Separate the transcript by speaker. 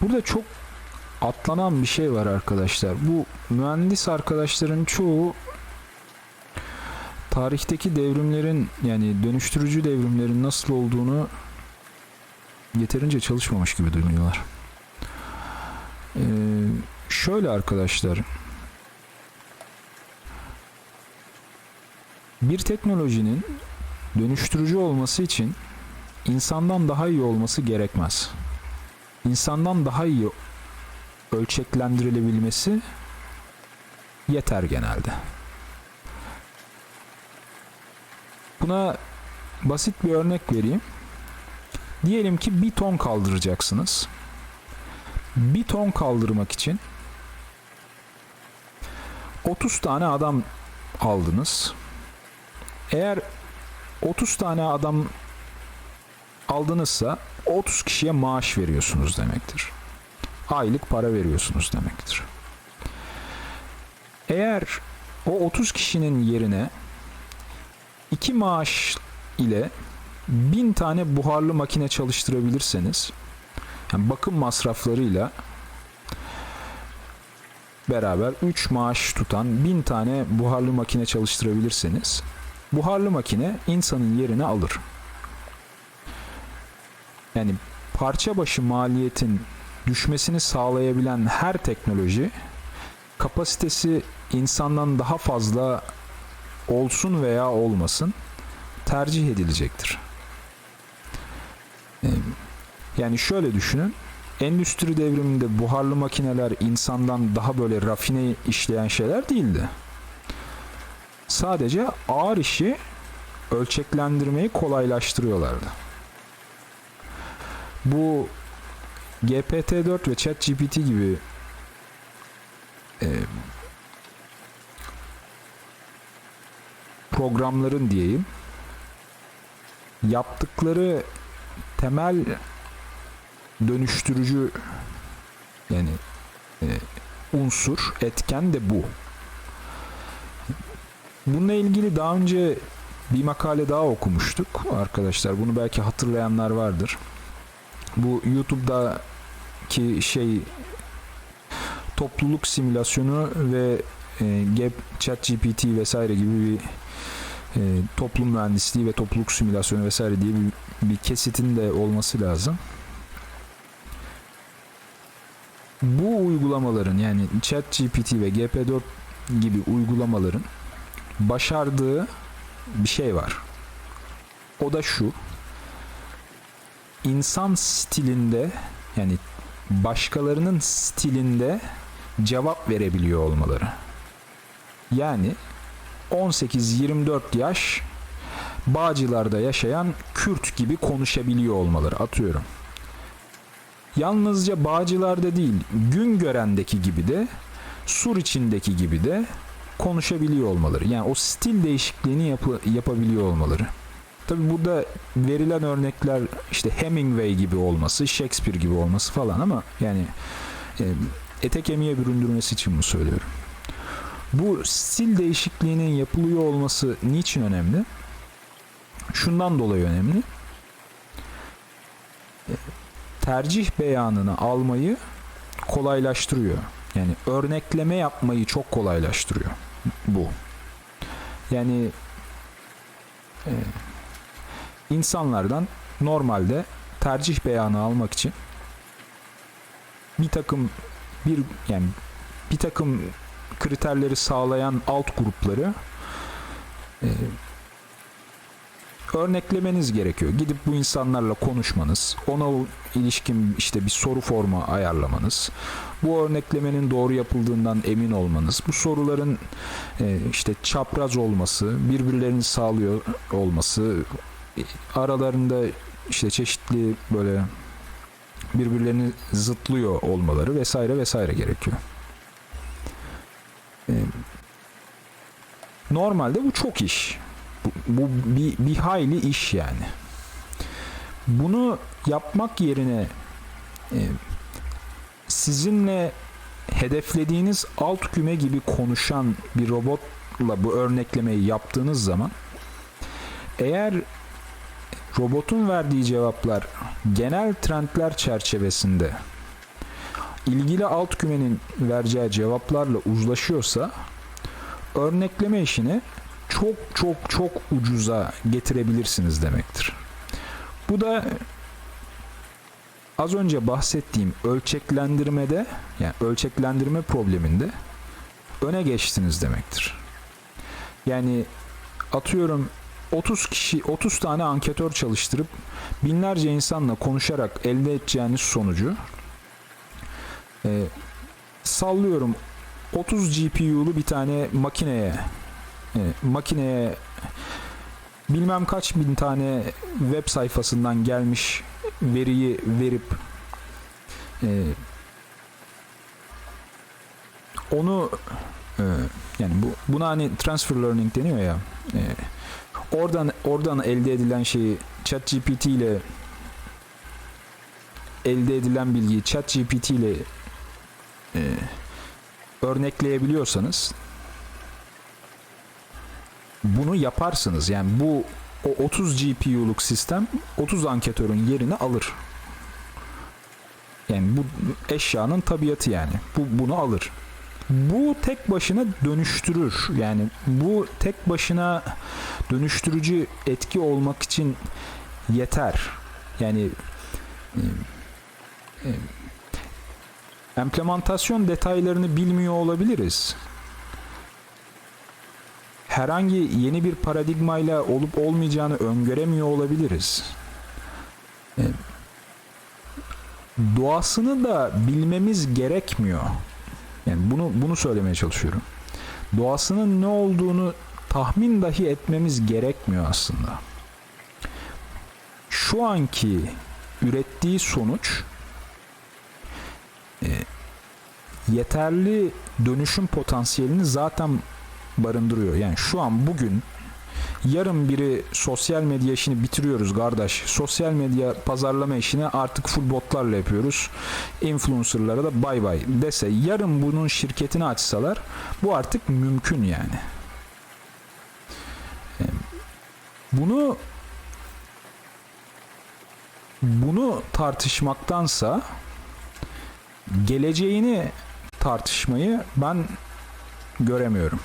Speaker 1: Burada çok atlanan bir şey var arkadaşlar. Bu mühendis arkadaşların çoğu tarihteki devrimlerin yani dönüştürücü devrimlerin nasıl olduğunu yeterince çalışmamış gibi duyuyorlar. Ee, şöyle arkadaşlar bir teknolojinin dönüştürücü olması için insandan daha iyi olması gerekmez. İnsandan daha iyi ölçeklendirilebilmesi yeter genelde. Buna basit bir örnek vereyim. Diyelim ki bir ton kaldıracaksınız. Bir ton kaldırmak için 30 tane adam aldınız. Eğer 30 tane adam aldınızsa 30 kişiye maaş veriyorsunuz demektir. Aylık para veriyorsunuz demektir. Eğer o 30 kişinin yerine iki maaş ile bin tane buharlı makine çalıştırabilirseniz yani bakım masraflarıyla beraber 3 maaş tutan bin tane buharlı makine çalıştırabilirseniz buharlı makine insanın yerini alır. Yani parça başı maliyetin düşmesini sağlayabilen her teknoloji kapasitesi insandan daha fazla olsun veya olmasın tercih edilecektir. Ee, Yani şöyle düşünün. Endüstri devriminde buharlı makineler insandan daha böyle rafine işleyen şeyler değildi. Sadece ağır işi ölçeklendirmeyi kolaylaştırıyorlardı. Bu GPT-4 ve ChatGPT gibi e, programların diyeyim yaptıkları temel dönüştürücü yani e, unsur, etken de bu. Bununla ilgili daha önce bir makale daha okumuştuk arkadaşlar. Bunu belki hatırlayanlar vardır. Bu YouTube'daki şey topluluk simülasyonu ve e, Gap, ChatGPT vesaire gibi bir e, toplum mühendisliği ve topluluk simülasyonu vesaire diye bir, bir kesitin de olması lazım. Bu uygulamaların yani ChatGPT ve GP4 gibi uygulamaların başardığı bir şey var. O da şu. İnsan stilinde yani başkalarının stilinde cevap verebiliyor olmaları. Yani 18-24 yaş Bağcılar'da yaşayan Kürt gibi konuşabiliyor olmaları atıyorum. Yalnızca Bağcılar'da değil, Güngören'deki gibi de Sur içindeki gibi de konuşabiliyor olmaları. Yani o stil değişikliğini yapı, yapabiliyor olmaları. Tabi burada verilen örnekler işte Hemingway gibi olması, Shakespeare gibi olması falan ama yani e, ete kemiğe büründürmesi için bunu söylüyorum. Bu stil değişikliğinin yapılıyor olması niçin önemli? Şundan dolayı önemli. E, Tercih beyanını almayı kolaylaştırıyor. Yani örnekleme yapmayı çok kolaylaştırıyor bu. Yani e, insanlardan normalde tercih beyanı almak için bir takım bir yani bir takım kriterleri sağlayan alt grupları e, örneklemeniz gerekiyor. Gidip bu insanlarla konuşmanız, ona ilişkin işte bir soru formu ayarlamanız, bu örneklemenin doğru yapıldığından emin olmanız, bu soruların e, işte çapraz olması, birbirlerini sağlıyor olması, aralarında işte çeşitli böyle birbirlerini zıtlıyor olmaları vesaire vesaire gerekiyor. E, Normalde bu çok iş. Bu, bu bir, bir hayli iş yani. Bunu yapmak yerine e, sizinle hedeflediğiniz alt küme gibi konuşan bir robotla bu örneklemeyi yaptığınız zaman eğer robotun verdiği cevaplar genel trendler çerçevesinde ilgili alt kümenin vereceği cevaplarla uzlaşıyorsa örnekleme işini çok çok çok ucuza getirebilirsiniz demektir. Bu da az önce bahsettiğim ölçeklendirmede yani ölçeklendirme probleminde öne geçtiniz demektir. Yani atıyorum 30 kişi 30 tane anketör çalıştırıp binlerce insanla konuşarak elde edeceğiniz sonucu e, sallıyorum 30 GPU'lu bir tane makineye e, makineye bilmem kaç bin tane web sayfasından gelmiş veriyi verip e, onu e, yani bu buna hani transfer learning deniyor ya e, oradan oradan elde edilen şeyi ChatGPT ile elde edilen bilgiyi ChatGPT ile e, örnekleyebiliyorsanız bunu yaparsınız. Yani bu o 30 GPU'luk sistem 30 anketörün yerini alır. Yani bu eşyanın tabiatı yani. Bu bunu alır. Bu tek başına dönüştürür. Yani bu tek başına dönüştürücü etki olmak için yeter. Yani e, e, detaylarını bilmiyor olabiliriz. Herhangi yeni bir paradigmayla olup olmayacağını öngöremiyor olabiliriz. E, Doğasını da bilmemiz gerekmiyor. Yani bunu bunu söylemeye çalışıyorum. Doğasının ne olduğunu tahmin dahi etmemiz gerekmiyor aslında. Şu anki ürettiği sonuç e, yeterli dönüşüm potansiyelini zaten barındırıyor. Yani şu an bugün yarın biri sosyal medya işini bitiriyoruz kardeş. Sosyal medya pazarlama işini artık full botlarla yapıyoruz. Influencerlara da bay bay dese yarın bunun şirketini açsalar bu artık mümkün yani. E, Bunu bunu tartışmaktansa geleceğini tartışmayı ben göremiyorum.